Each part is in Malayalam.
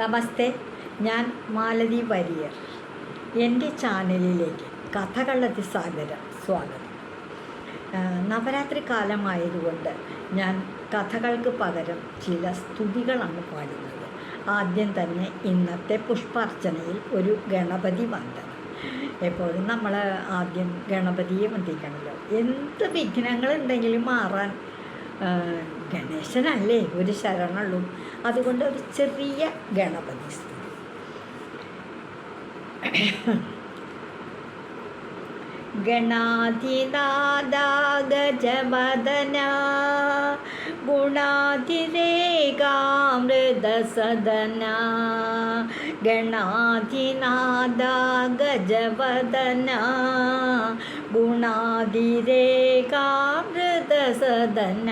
നമസ്തേ ഞാൻ മാലതി വരിയർ. എന്റെ ചാനലിലേക്ക് കഥകളതി സാഗരം സ്വാഗതം. നവരാത്രി കാലമായതുകൊണ്ട് ഞാൻ കഥകൾക്ക് പകരം ചില സ്തുതികളാണ് പാടുന്നത്. ആദ്യം തന്നെ ഇന്നത്തെ പുഷ്പാർച്ചനയിൽ ഒരു ഗണപതി വന്ദനം. എപ്പോഴും നമ്മൾ ആദ്യം ഗണപതിയെ വന്ദിക്കണമല്ലോ. എന്ത് വിഘ്നങ്ങളുണ്ടെങ്കിലും മാറാൻ ഗണേശനല്ലേ? ഒരു ശരണുള്ളൂ. അതുകൊണ്ട് ഒരു ചെറിയ ഗണപതി സ്തുതി. ഗണാധിനാഥ ഗജവദന ഗുണാതിരേകാമൃതസദന ഗണാധിനാഥ ഗജവദന ഗുണാതിരേകാമൃതസദന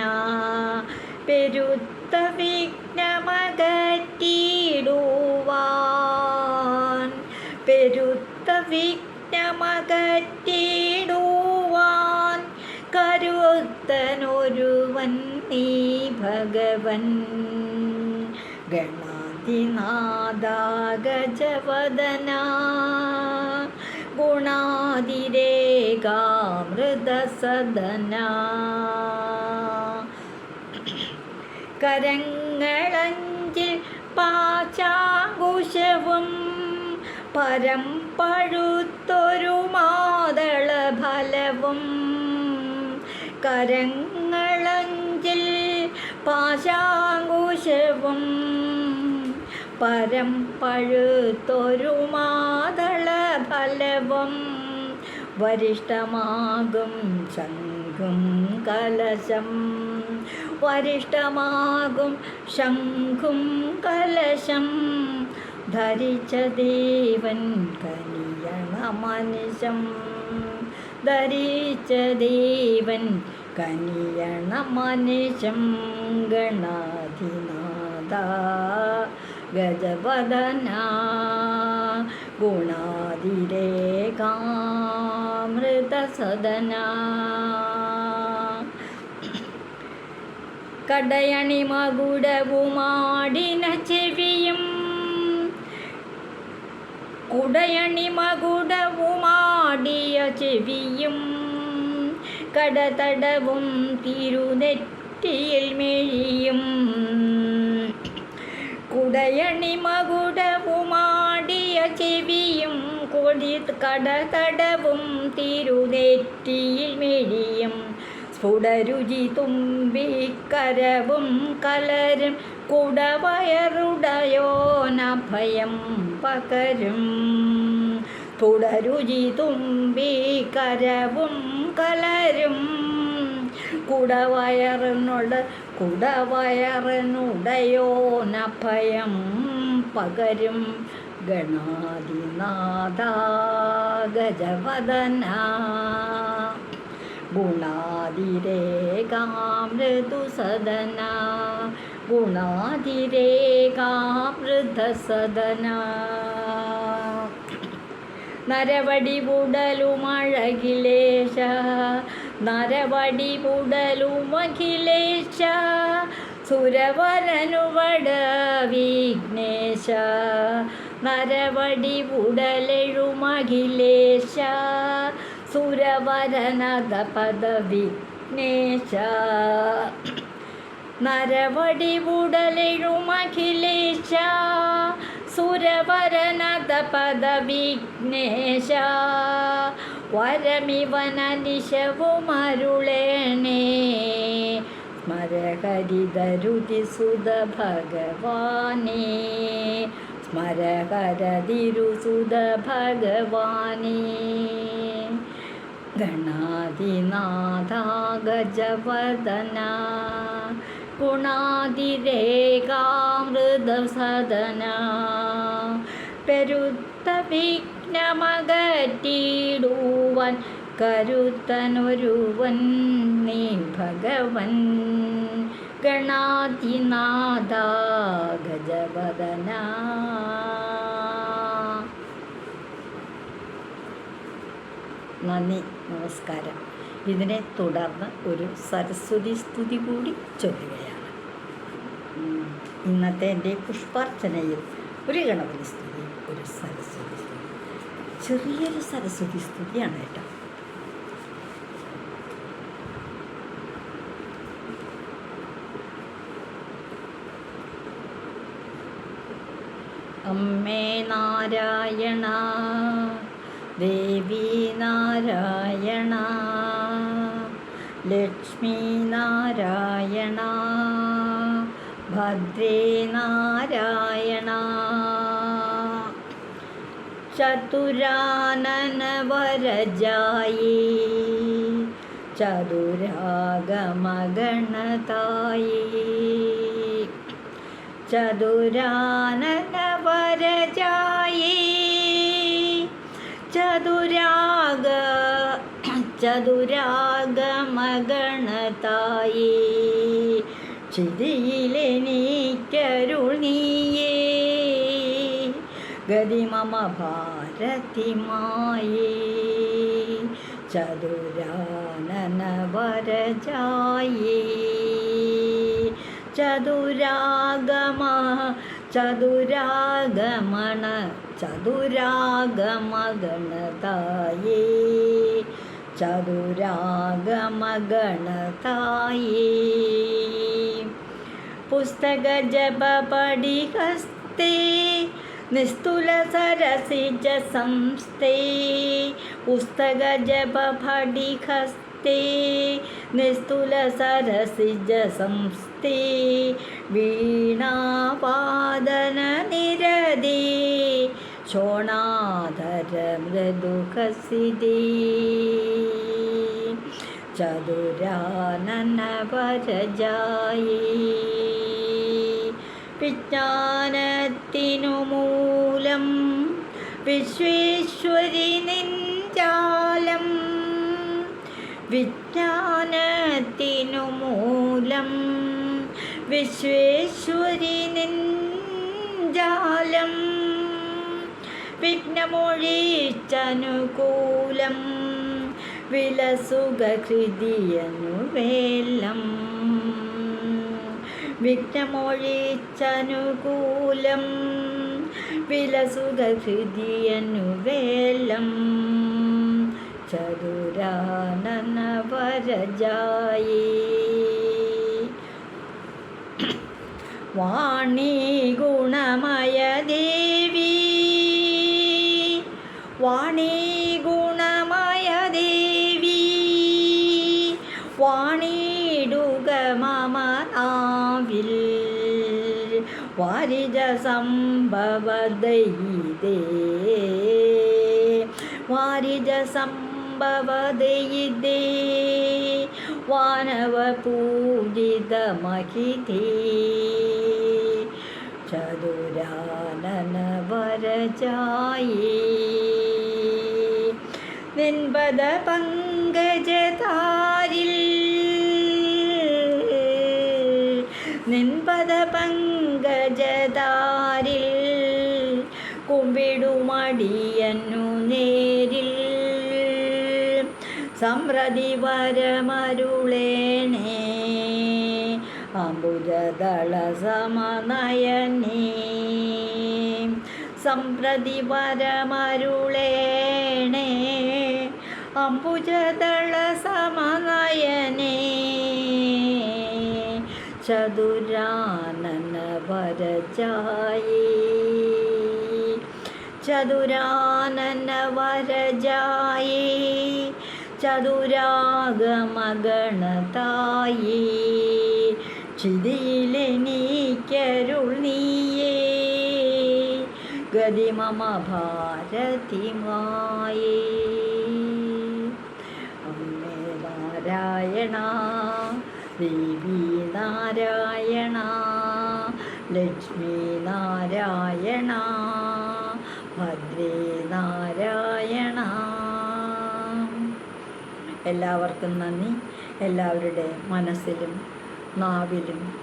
പെരുത്ത വിഘ്നമകറ്റിടുവാൻ പെരുത്ത വിഘ്നമകറ്റിടുവാൻ കരുത്തനൊരുവൻ നീ ഭഗവൻ. ഗണാതിനാഥ ഗജവദന ഗുണാതിരേകാമൃതസദന കരങ്ങളഞ്ചിൽ പാചാകുശവും പരം പഴുത്തൊരു മാതള ഫലവും. കരങ്ങളഞ്ചിൽ പാശാങ്കുശവും പരം പഴുത്തൊരു മാതള ഫലവും. വരിഷ്ടമാകും ശംഖും കലശം. വരിഷ്ഠമാകും ശംഖും കലശം. ധരിച്ച ദേവൻ കനിയണ മനുഷ്യം ധരിച്ച ദേവൻ കനിയണ മനുഷ്യം ഗണാധിനാഥ ഗജവദന ഗുണാതിരേകാമൃതസദന. കടയണി മകുടവുമാടിന ചെവിയും കുടയണി മകുടവുമാടിയ ചെവിയും കടതടവും തിരുനെറ്റിയിൽ മെഴിയും. കുടയണി മകുടവുമാടിയ കടതടവും തിരുനെറ്റിയിൽ മെഴിയും. സ്ഫുടരുചി തുമ്പിക്കരവും കലരും കുടവയറുടയോനഭയം പകരും. സ്ഫുടരുചി തുമ്പിക്കരവും കലരും കുടവയറിനുട കുടവയറിനുടയോനഭയം പകരും. ഗണാദിനാഥ ഗജവദന ഗുണാതിരേകാമൃദുസദന ഗുണാതിരേകാമൃതസദന. നരവടി പുടലുമഴകിലേശ നരവടി പുടലുമഖിലേശ സുരവരനുവട വിഘ്നേശ. നരവടി പുടലെഴുമഖിലേശ സുരവരനദ പദ വിഘ്നേശ നരവടി ഉടലെഴുമഖിലേശ സുരവരനദ പദ വിഘ്നേശ വരമിവനനിശവുമരുളേണേ. സ്മരഹരിതരുതി സുത ഭഗവാനേ സ്മരഹരതിരുസുത ഭഗവാനേ ഗണാതിനാഥ ഗജവദന ഗുണാതിരേകാമൃതസദന. പെരുത്ത വിഘ്നമകറ്റിടുവൻ കരുത്തനൊരുവൻ നീ ഭഗവൻ. ഗണാതിനാഥ ഗജവദന നന്ദി നമസ്കാരം. ഇതിനെ തുടർന്ന് ഒരു സരസ്വതി സ്തുതി കൂടി ചൊല്ലുകയാണ്. ഇന്നത്തെ എന്റെ പുഷ്പാർച്ചനയിൽ ഒരു ഗണപതി സ്തുതി ഒരു സരസ്വതി സ്തുതി. ചെറിയൊരു സരസ്വതി സ്തുതിയാണ് കേട്ടോ. അമ്മേ നാരായണ ദേവി നാരായണ ലക്ഷ്മി നാരായണ ഭദ്രേ നാരായണ. ചതുരാനന വരജായി ചതുരാഗമഗണതായി. ചതുരാനന ചതുരാഗ ചതുരാഗമഗണതായി. ചിരിയിലെനിക്കരുൾ നീയേ. ഗതി മമ ഭാരതിമായി. ചതുരാനന വരജായി ചതുരാഗമ ചതുരാഗമണ ചതുരാഗമഗണതായേ. ചതുരാഗമഗണതായേ. പുസ്തക ജപ പടിഹസ്തേ നിസ്തുല സരസിജ സംസ്ഥേ. പുസ്തക ജപ പടിഹസ്തേ നിസ്തുല സരസിജ സംസ്ഥേ. വീണാപാദന നിരതി ശോണാധര മൃദുഖസിദി ചതുരാനന വരജായി വിജ്ഞാനത്തിനു മൂലം വിശ്വേശ്വരി നിഞ്ചാലം. വിജ്ഞാനത്തിനു മൂലം വിശ്വേശ്വരി നിഞ്ചാലം. വിഘ്നമൊഴിച്ചനുകൂലം വിലസുഖൃതിയനുവേലം വിഘ്നമൊഴിച്ചനുകൂലം വിലസുഖൃതിയനു വേലം ചതുരാനന വരജായി വാണി ഗുണമയ ദേവി വാണി ഗുണമയ ദേവി വാണിടുക മമ നാവിൽ വാരിജ സംഭവദയിതേ വാരിജ സംഭവദയിതേ വാനവ പൂജിതമഹിതേ ചതുരാനന വരജായി നിൻപദ പങ്കജതാരിൽ. നിൻപദ പങ്കജതാരിൽ. കുമ്പിടുമടിയന്നു നേരിൽ. സംപ്രതി വരമരുളേണേ. അംബുജദള സമനയനേ. സമ്പ്രതി വരമരുളേണേ. അംബുജദള സമനയനേ ചതുരാനന വരജായി ചതുരാനന വരജായി ചതുരാഗമഗണതായി ചിതിയിലെനിക്കരുൾ നീയേ ഗതി ഭാരതിമായി നാരായണ ദേവി നാരായണ ലക്ഷ്മി നാരായണ ഭദ്രേ നാരായണ. എല്ലാവർക്കും നന്ദി. എല്ലാവരുടെ മനസ്സിലും നാവിലും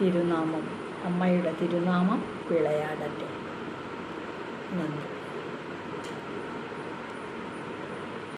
തിരുനാമം അമ്മയുടെ തിരുനാമം വിളയാടട്ടെ. നന്ദി.